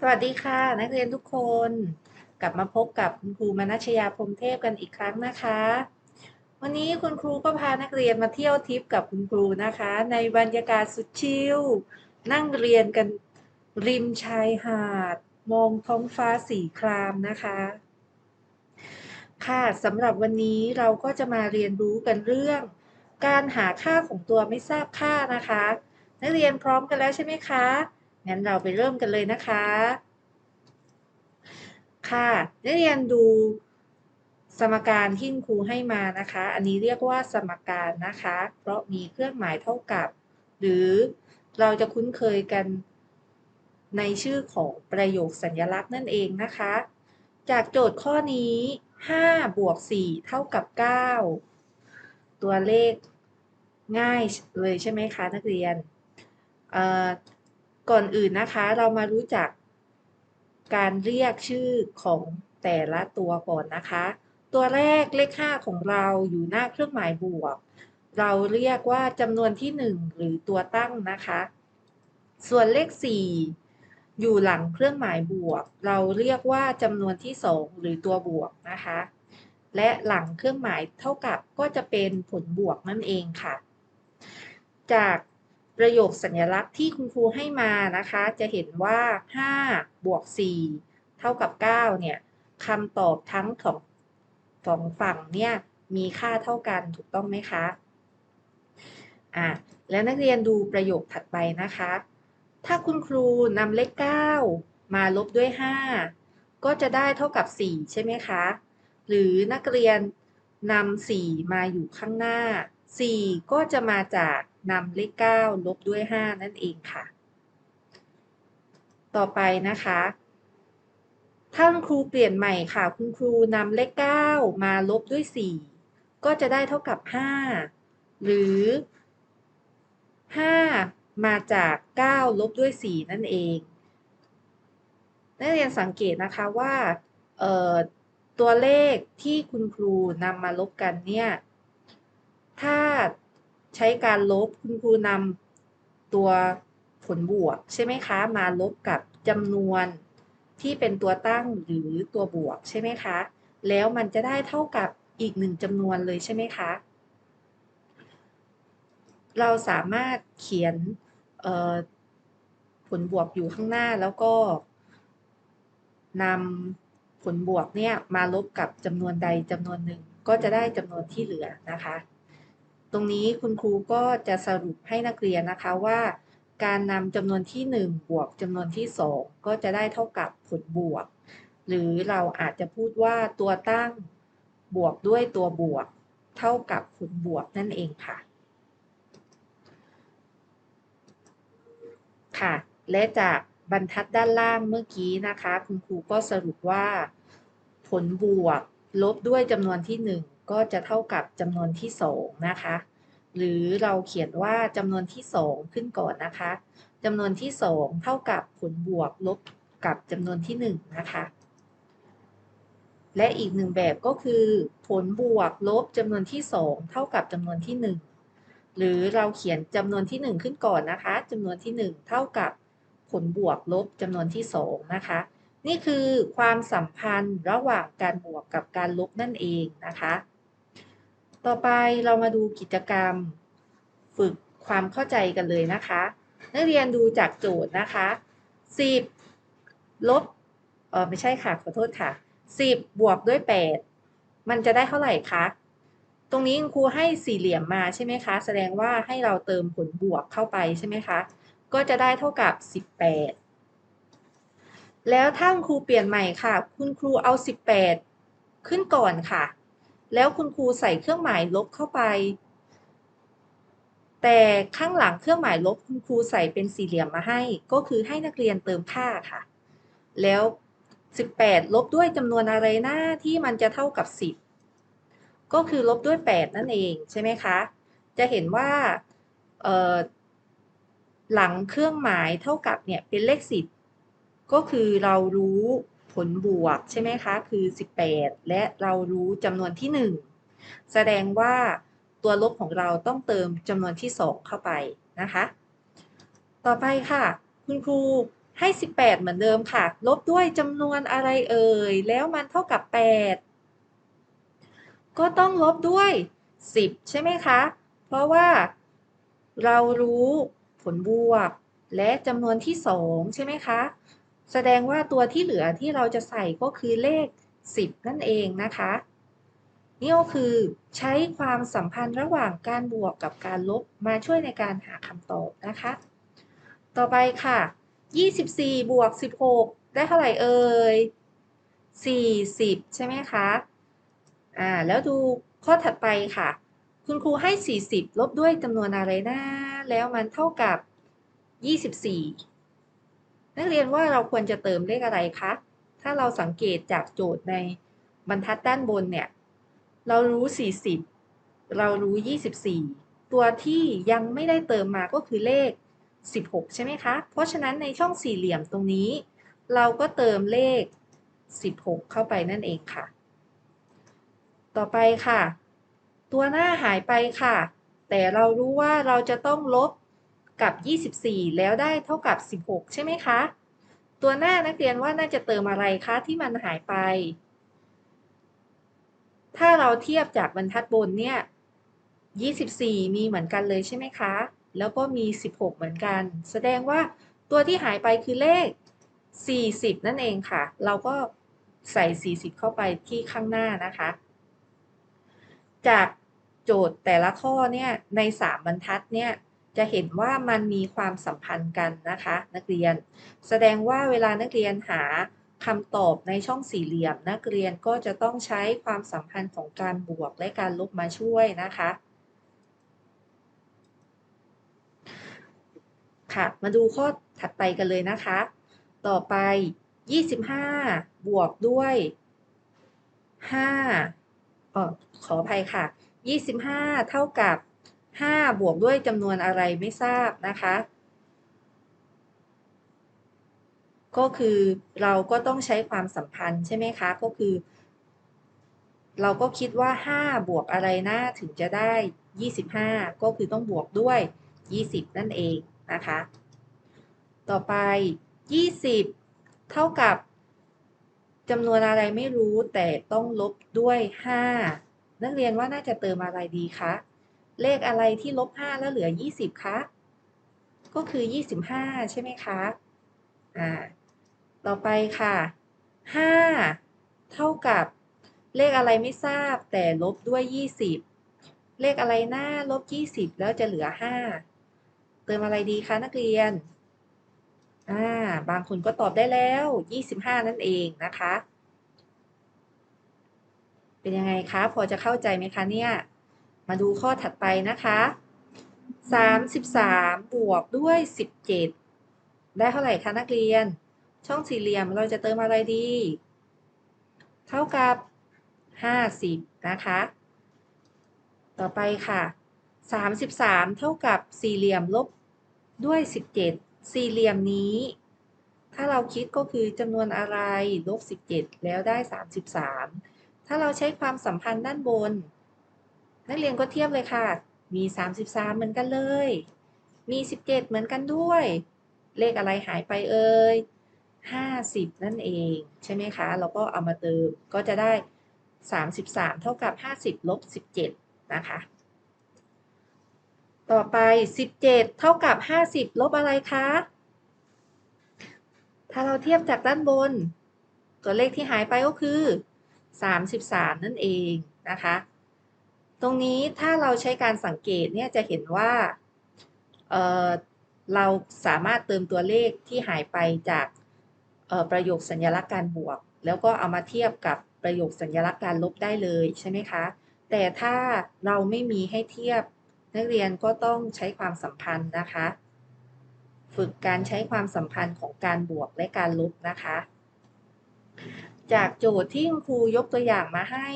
สวัสดีค่ะ นักเรียนทุกคน กลับมาพบกับคุณครูมนัชยาพรมเทพกันอีกครั้งนะคะ วันนี้คุณครูก็พานักเรียนมาเที่ยวทริปกับคุณครูนะคะ ในบรรยากาศสุดชิลนั่งเรียนกันริมชายหาด มองท้องฟ้าสีครามนะคะ ค่ะสำหรับวันนี้เราก็จะมาเรียนรู้กันเรื่อง การหาค่าของตัวไม่ทราบค่านะคะ นักเรียนพร้อมกันแล้วใช่ไหมคะ งั้นเราไปเริ่มกันเลยนะคะ ค่ะนักเรียนดูสมการที่ครูให้มานะคะ อันนี้เรียกว่าสมการนะคะ เพราะมีเครื่องหมายเท่ากับ หรือเราจะคุ้นเคยกันในชื่อของประโยคสัญลักษณ์นั่นเองนะคะ จากโจทย์ข้อนี้ 5 บวก 4 เท่ากับ 9 ตัวเลขง่ายเลยใช่ไหมคะนักเรียน ก่อนอื่นนะคะเรามารู้จัก การเรียกชื่อของแต่ละตัวก่อนนะคะ ตัวแรกเลข 5 ของเราอยู่หน้าเครื่องหมายบวก เราเรียกว่าจำนวนที่ 1 หรือตัวตั้งนะคะ ส่วนเลข 4 อยู่หลังเครื่องหมายบวก เราเรียกว่าจำนวนที่ 2 หรือตัวบวกนะคะ และหลังเครื่องหมายเท่ากับก็จะเป็นผลบวกนั่นเองค่ะ จาก ประโยคสัญลักษณ์ที่คุณครูให้มานะคะ จะเห็นว่า5บวก4เท่ากับ9เนี่ยคำตอบทั้งของสองฝั่งเนี่ยมีค่าเท่ากันถูกต้องไหมคะอะแล้วนักเรียนดูประโยคถัดไปนะคะ ถ้าคุณครูนำเลข 9 มาลบด้วย 5 ก็จะได้เท่ากับ 4 ใช่ไหมคะ หรือนักเรียนนำ4มาอยู่ข้างหน้า 4 ก็จะมาจากนำเลข 9 ลบด้วย 5 นั่นเองค่ะ ต่อไปนะคะถ้าคุณครูเปลี่ยนใหม่ค่ะ คุณครูนำเลข 9 มาลบด้วย 4 ก็จะได้เท่ากับ 5 หรือ 5 มาจาก 9 ลบด้วย 4 นั่นเองนักเรียนสังเกตนะคะว่าตัวเลขที่คุณครูนำมาลบกันเนี่ย ถ้าใช้การลบคุณครูนำตัวผลบวก ใช่ไหมคะ มาลบกับจำนวนที่เป็นตัวตั้งหรือตัวบวกใช่ไหมคะ แล้วมันจะได้เท่ากับอีกหนึ่งจำนวนเลยใช่ไหมคะ เราสามารถเขียนผลบวกอยู่ข้างหน้าแล้วก็นำผลบวกเนี่ยมาลบกับจำนวนใดจำนวนหนึ่งก็จะได้จำนวนที่เหลือนะคะ ตรงนี้คุณครูก็จะสรุปให้นักเรียนนะคะว่า การนำจำนวนที่ 1 บวกจำนวนที่ 2 ก็จะได้เท่ากับผลบวก หรือเราอาจจะพูดว่าตัวตั้งบวกด้วยตัวบวก เท่ากับผลบวกนั่นเองค่ะ ค่ะ และจากบรรทัดด้านล่างเมื่อกี้นะคะ คุณครูก็สรุปว่า ผลบวกลบด้วยจำนวนที่ 1 ก็จะเท่ากับจำนวนที่2นะคะ หรือเราเขียนว่าจำนวนที่ 2 ขึ้นก่อนนะคะจำนวนที่ 2 เท่ากับผลบวกลบกับจำนวนที่ 1 นะคะ และอีกหนึ่งแบบก็คือ ผลบวกลบจำนวนที่ 2 เท่ากับจำนวนที่ 1 หรือเราเขียนจำนวนที่ 1 ขึ้นก่อนนะคะจำนวนที่ 1 เท่ากับผลบวกลบจำนวนที่ 2 นะคะ นี่คือความสัมพันธ์ระหว่างการบวกกับการลบนั่นเองนะคะ ต่อไปเรามาดูกิจกรรม ฝึกความเข้าใจกันเลยนะคะ นักเรียนดูจากโจทย์นะคะ 10 ลบเออไม่ใช่ค่ะ ขอโทษค่ะ 10 บวกด้วย 8 มันจะได้เท่าไหร่คะ ตรงนี้ครูให้สี่เหลี่ยมมาใช่ไหมคะ แสดงว่าให้เราเติมผลบวกเข้าไปใช่ไหมคะ ก็จะได้เท่ากับ 18 แล้วถ้าครูเปลี่ยนใหม่ค่ะ คุณครูเอา 18 ขึ้นก่อนค่ะ แล้วคุณครูใส่เครื่องหมายลบเข้าไป แต่ข้างหลังเครื่องหมายลบคุณครูใส่เป็นสี่เหลี่ยมมาให้ ก็คือให้นักเรียนเติมค่าค่ะ แล้ว 18 ลบด้วยจำนวนอะไรหน้าที่มันจะเท่ากับ 10 ก็คือลบด้วย 8 นั่นเองใช่ไหมคะ จะเห็นว่าหลังเครื่องหมายเท่ากับเนี่ยเป็นเลข 10 ก็คือเรารู้ ลบวกใช่ไหมคะ คือ 18 และเรารู้จำนวนที่ 1 แสดงว่าตัวลบของเราต้องเติมจำนวนที่ 2 เข้าไปนะคะ ต่อไปค่ะ คุณครูให้ 18 เหมือนเดิมค่ะ ลบด้วยจำนวนอะไรเอ่ย แล้วมันเท่ากับ 8 ก็ต้องลบด้วย 10 ใช่ไหมคะ เพราะว่าเรารู้ผลบวกและจำนวนที่ 2 ใช่ไหมคะ แสดงว่าตัวที่เหลือที่เราจะใส่ก็คือเลข 10 นั่นเองนะคะ นี่ก็คือใช้ความสัมพันธ์ระหว่างการบวกกับการลบมาช่วยในการหาคำตอบนะคะ ต่อไปค่ะ 24 บวก 16 ได้เท่าไหร่เอ่ย 40 ใช่ไหมคะ อ่า แล้วดูข้อถัดไปค่ะ คุณครูให้ 40 ลบด้วยจำนวนอะไรนะ แล้วมันเท่ากับ 24 นักเรียนว่าเราควรจะเติมเลขอะไรคะ ถ้าเราสังเกตจากโจทย์ในบรรทัดด้านบนเนี่ย เรารู้ 40 เรารู้ 24 ตัวที่ยังไม่ได้เติมมาก็คือเลข 16 ใช่ไหมคะ เพราะฉะนั้นในช่องสี่เหลี่ยมตรงนี้ เราก็เติมเลข 16 เข้าไปนั่นเองค่ะ ต่อไปค่ะ ตัวหน้าหายไปค่ะ แต่เรารู้ว่าเราจะต้องลบ กับ 24 แล้วได้เท่ากับ 16 ใช่ไหมคะ ตัวหน้านักเรียนว่าน่าจะเติมอะไรคะที่มันหายไป ถ้าเราเทียบจากบรรทัดบนเนี่ย 24 มีเหมือนกันเลยใช่ไหมคะ แล้วก็มี 16 เหมือนกัน แสดงว่าตัวที่หายไปคือเลข 40 นั่นเองค่ะ เราก็ใส่ 40 เข้าไปที่ข้างหน้านะคะ จากโจทย์แต่ละข้อเนี่ย ใน 3 บรรทัดเนี่ย จะเห็นว่ามันมีความสัมพันธ์กันนะคะ นักเรียน แสดงว่าเวลานักเรียนหาคำตอบในช่องสี่เหลี่ยม นักเรียนก็จะต้องใช้ความสัมพันธ์ของการบวกและการลบมาช่วยนะคะค่ะมาดูข้อถัดไปกันเลยนะคะ ต่อไป 25 บวกด้วย5อ๋อขออภัยค่ะ 25 เท่ากับ 5 บวกด้วยจำนวนอะไรไม่ทราบนะคะ ก็คือเราก็ต้องใช้ความสัมพันธ์ใช่ไหมคะ ก็คือ เราก็คิดว่า 5 บวกอะไรนะ ถึงจะได้ 25 ก็คือต้องบวกด้วย 20 นั่นเองนะคะ ต่อไป 20 เท่ากับจำนวนอะไรไม่รู้แต่ต้องลบด้วย 5 นักเรียนว่าน่าจะเติมอะไรดีคะ เลขอะไรที่ลบ5แล้วเหลือ20คะ ก็คือ25ใช่ไหมคะ อ่า ต่อไปค่ะ5เท่ากับเลขอะไรไม่ทราบแต่ลบด้วย20เลขอะไรหน้าลบ20แล้วจะเหลือ5เติมอะไรดีคะนักเรียน อ่า บางคนก็ตอบได้แล้ว25นั่นเองนะคะ เป็นยังไงคะ พอจะเข้าใจไหมคะเนี่ย มาดูข้อถัดไปนะคะ33 บวกด้วย 17 ได้เท่าไหร่คะนักเรียน ช่องสี่เหลี่ยมเราจะเติมอะไรดี เท่ากับ 50 นะคะ ต่อไปค่ะ 33 เท่ากับสี่เหลี่ยมลบด้วย 17 สี่เหลี่ยมนี้ ถ้าเราคิดก็คือจำนวนอะไรลบ 17 แล้วได้ 33 ถ้าเราใช้ความสัมพันธ์ด้านบน นักเรียนก็เทียบเลยค่ะ มี 33 เหมือนกันเลย มี 17 เหมือนกันด้วย เลขอะไรหายไปเอ่ย50 นั่นเอง ใช่ไหมคะ เราก็เอามาเติมก็จะได้ 33 เท่ากับ 50ลบ17 นะคะ ต่อไป 17 เท่ากับ 50 ลบอะไรคะ ถ้าเราเทียบจากด้านบน ตัวเลขที่หายไปก็คือ 33 นั่นเองนะคะ ตรงนี้ถ้าเราใช้การสังเกตเนี่ยจะเห็นว่าเเราสามารถเติมตัวเลขที่หายไปจากประโยคสัญลักษณ์การบวก แล้วก็เอามาเทียบกับประโยคสัญลักษณ์การลบได้เลยใช่ไหมคะ แต่ถ้าเราไม่มีให้เทียบนักเรียนก็ต้องใช้ความสัมพันธ์นะคะ ฝึกการใช้ความสัมพันธ์ของการบวกและการลบนะคะ จากโจทย์ที่ครูยกตัวอย่างมาให้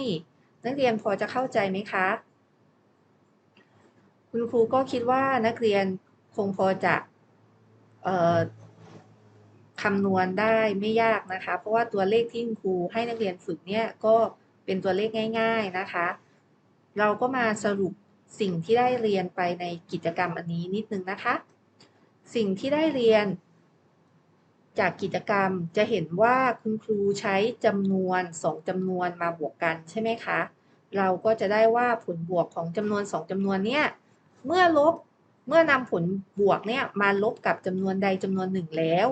นักเรียนพอจะเข้าใจไหมคะ คุณครูก็คิดว่านักเรียนคงพอจะคำนวณได้ไม่ยากนะคะ เพราะว่าตัวเลขที่คุณครูให้นักเรียนฝึกเนี่ยก็เป็นตัวเลขง่าย ๆนะคะ เราก็มาสรุปสิ่งที่ได้เรียนไปในกิจกรรมอันนี้นิดนึงนะคะ สิ่งที่ได้เรียน จากกิจกรรมจะเห็นว่าคุณครูใช้จำนวน 2จำนวนมาบวกกันใช่ไหมคะ เราก็จะได้ว่าผลบวกของจำนวน 2จำนวนเนี้ยเมื่อลบเมื่อนำผลบวกเนี่ยมาลบกับจำนวนใดจำนวนหนึ่งแล้ว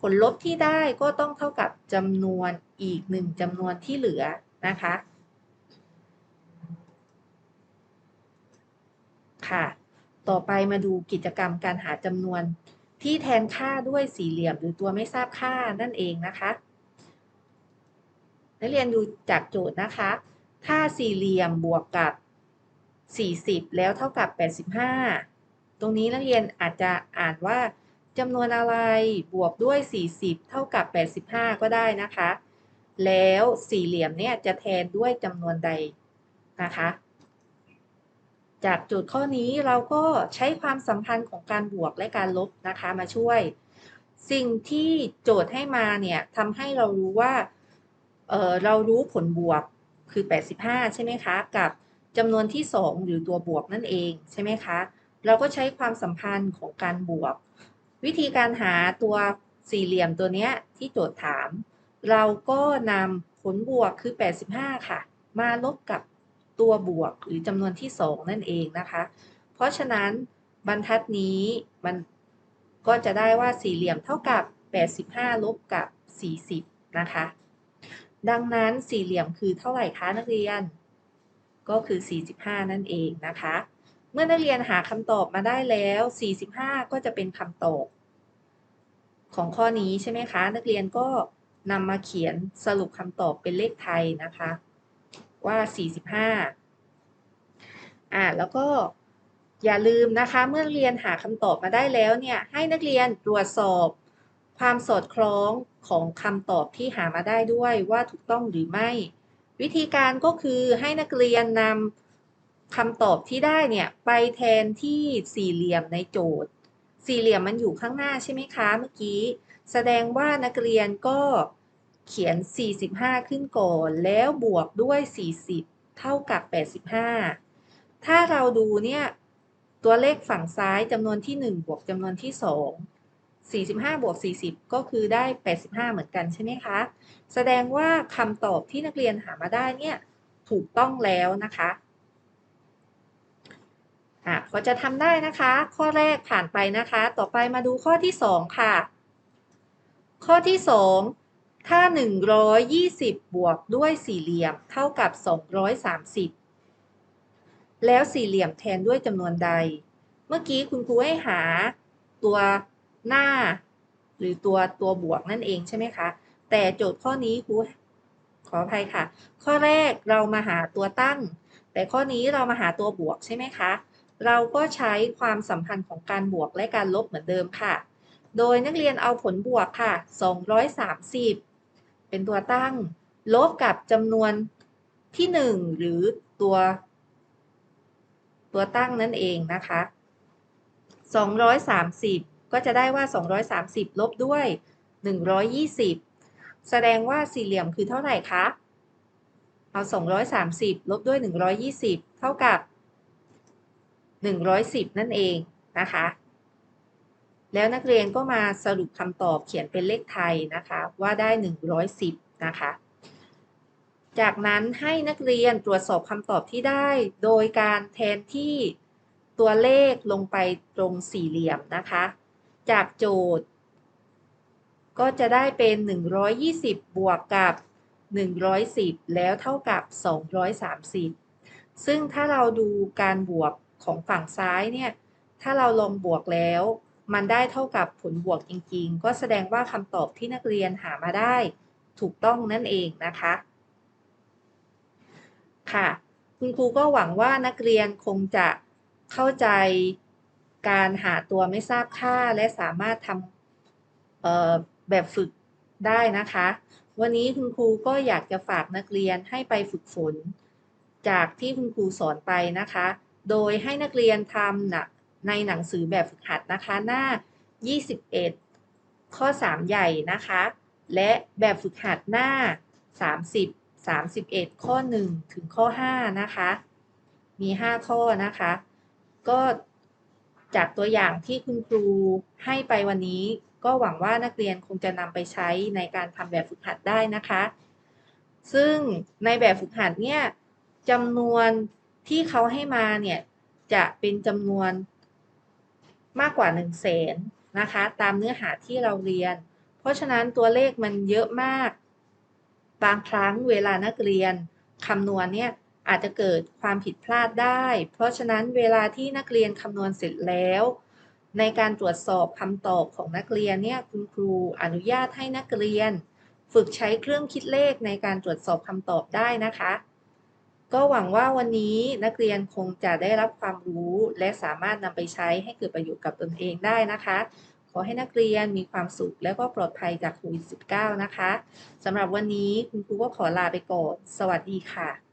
ผลลบที่ได้ก็ต้องเท่ากับจำนวนอีกหนึ่งจำนวนที่เหลือนะคะ ค่ะ ต่อไปมาดูกิจกรรมการหาจำนวน ที่แทนค่าด้วยสี่เหลี่ยมหรือตัวไม่ทราบค่านั่นเองนะคะนักเรียนดูจากโจทย์นะคะ ถ้าสี่เหลี่ยมบวกกับ 40 แล้วเท่ากับ 85 ตรงนี้นักเรียนอาจจะอ่านว่าจำนวนอะไรบวกด้วย 40 เท่ากับ 85 ก็ได้นะคะ แล้วสี่เหลี่ยมเนี่ยจะแทนด้วยจำนวนใดนะคะ จากโจทย์ข้อนี้เราก็ใช้ความสัมพันธ์ของการบวกและการลบนะคะมาช่วย สิ่งที่โจทย์ให้มาเนี่ยทำให้เรารู้ว่าเเรารู้ผลบวกคือ 85 ใช่ไหมคะ กับจำนวนที่ 2 หรือตัวบวกนั่นเองใช่ไหมคะ เราก็ใช้ความสัมพันธ์ของการบวก วิธีการหาตัวสี่เหลี่ยมตัวเนี้ยที่โจทย์ถาม เราก็นำผลบวกคือ 85 ค่ะ มาลบกับ ตัวบวกหรือจำนวนที่ 2 นั่นเองนะคะ เพราะฉะนั้นบรรทัดนี้มันก็จะได้ว่าสี่เหลี่ยมเท่ากับ 85 ลบกับ 40 นะคะ ดังนั้นสี่เหลี่ยมคือเท่าไหร่คะนักเรียน ก็คือ 45 นั่นเองนะคะ เมื่อนักเรียนหาคำตอบมาได้แล้ว 45 ก็จะเป็นคำตอบของข้อนี้ใช่ไหมคะ นักเรียนก็นำมาเขียนสรุปคำตอบเป็นเลขไทยนะคะ ว่า 45อ่าแล้วก็อย่าลืมนะคะเมื่อเรียนหาคำตอบมาได้แล้วเนี่ยให้นักเรียนตรวจสอบความสอดคล้องของคำตอบที่หามาได้ด้วยว่าถูกต้องหรือไม่ วิธีการก็คือให้นักเรียนนำคำตอบที่ได้เนี่ยไปแทนที่สี่เหลี่ยมในโจทย์ สี่เหลี่ยมมันอยู่ข้างหน้าใช่ไหมคะเมื่อกี้ แสดงว่านักเรียนก็ เขียน 45 ขึ้นก่อน แล้วบวกด้วย 40 เท่ากับ 85 ถ้าเราดูเนี่ย ตัวเลขฝั่งซ้ายจำนวนที่ 1 บวกจำนวนที่ 2 45 บวก 40 ก็คือได้ 85 เหมือนกันใช่ไหมคะ แสดงว่าคำตอบที่นักเรียนหามาได้เนี่ย ถูกต้องแล้วนะคะอะก็จะทำได้นะคะ ข้อแรกผ่านไปนะคะ ต่อไปมาดูข้อที่ 2 ค่ะ ข้อที่ 2 ถ้า 120 บวกด้วยสี่เหลี่ยมเท่ากับ 230 แล้วสี่เหลี่ยมแทนด้วยจำนวนใด เมื่อกี้คุณครูให้หาตัวหน้า หรือตัวตัวบวกนั่นเองใช่ไหมคะ แต่โจทย์ข้อนี้ครูขออภัยค่ะ ข้อแรกเรามาหาตัวตั้ง แต่ข้อนี้เรามาหาตัวบวกใช่ไหมคะ เราก็ใช้ความสัมพันธ์ของการบวกและการลบเหมือนเดิมค่ะ โดยนักเรียนเอาผลบวกค่ะ 230 เป็นตัวตั้ง ลบกับจำนวนที่ 1 หรือตัว ตัวตั้งนั่นเองนะคะ 230 ก็จะได้ว่า 230 ลบด้วย 120 แสดงว่าสี่เหลี่ยมคือเท่าไหร่คะ เอา 230 ลบด้วย 120 เท่ากับ 110 นั่นเองนะคะ แล้วนักเรียนก็มาสรุปคำตอบเขียนเป็นเลขไทยนะคะว่าได้ 110 นะคะ จากนั้นให้นักเรียนตรวจสอบคำตอบที่ได้ โดยการแทนที่ตัวเลขลงไปตรงสี่เหลี่ยมนะคะ จากโจทย์ ก็จะได้เป็น 120 บวกกับ 110 แล้วเท่ากับ 230 ซึ่งถ้าเราดูการบวกของฝั่งซ้ายเนี่ย ถ้าเราลงบวกแล้ว มันได้เท่ากับผลบวกจริงๆ ก็แสดงว่าคำตอบที่นักเรียนหามาได้ถูกต้องนั่นเองนะคะ ค่ะ คุณครูก็หวังว่านักเรียนคงจะเข้าใจการหาตัวไม่ทราบค่าและสามารถทำแบบฝึกได้นะคะ วันนี้คุณครูก็อยากจะฝากนักเรียนให้ไปฝึกฝน จากที่คุณครูสอนไปนะคะ โดยให้นักเรียนทำนะ ในหนังสือแบบฝึกหัดนะคะหน้า 21 ข้อ 3 ใหญ่นะคะ และแบบฝึกหัดหน้า 30 31 ข้อ 1 ถึงข้อ 5 นะคะ มี 5 ข้อนะคะ ก็จากตัวอย่างที่คุณครูให้ไปวันนี้ ก็หวังว่านักเรียนคงจะนำไปใช้ในการทำแบบฝึกหัดได้นะคะ ซึ่งในแบบฝึกหัดเนี่ยจำนวนที่เขาให้มาเนี่ย จะเป็นจำนวน มากกว่า1 0 0 0 0แสนนะคะ ตามเนื้อหาที่เราเรียน เพราะฉะนั้นตัวเลขมันเยอะมาก บางครั้งเวลานักเรียนคำนวณเนี่ยอาจจะเกิดความผิดพลาดได้ เพราะฉะนั้นเวลาที่นักเรียนคำนวณเสร็จแล้ว ในการตรวจสอบคำตอบของนักเรียนเนี่ยคุณครูอนุญาตให้นักเรียน ฝึกใช้เครื่องคิดเลขในการตรวจสอบคำตอบได้นะคะ ก็หวังว่าวันนี้นักเรียนคงจะได้รับความรู้และสามารถนำไปใช้ให้เกิดประโยชน์กับตนเองได้นะคะ ขอให้นักเรียนมีความสุขและก็ปลอดภัยจากโควิด -19 นะคะสำหรับวันนี้คุณครูก็ขอลาไปก่อน สวัสดีค่ะ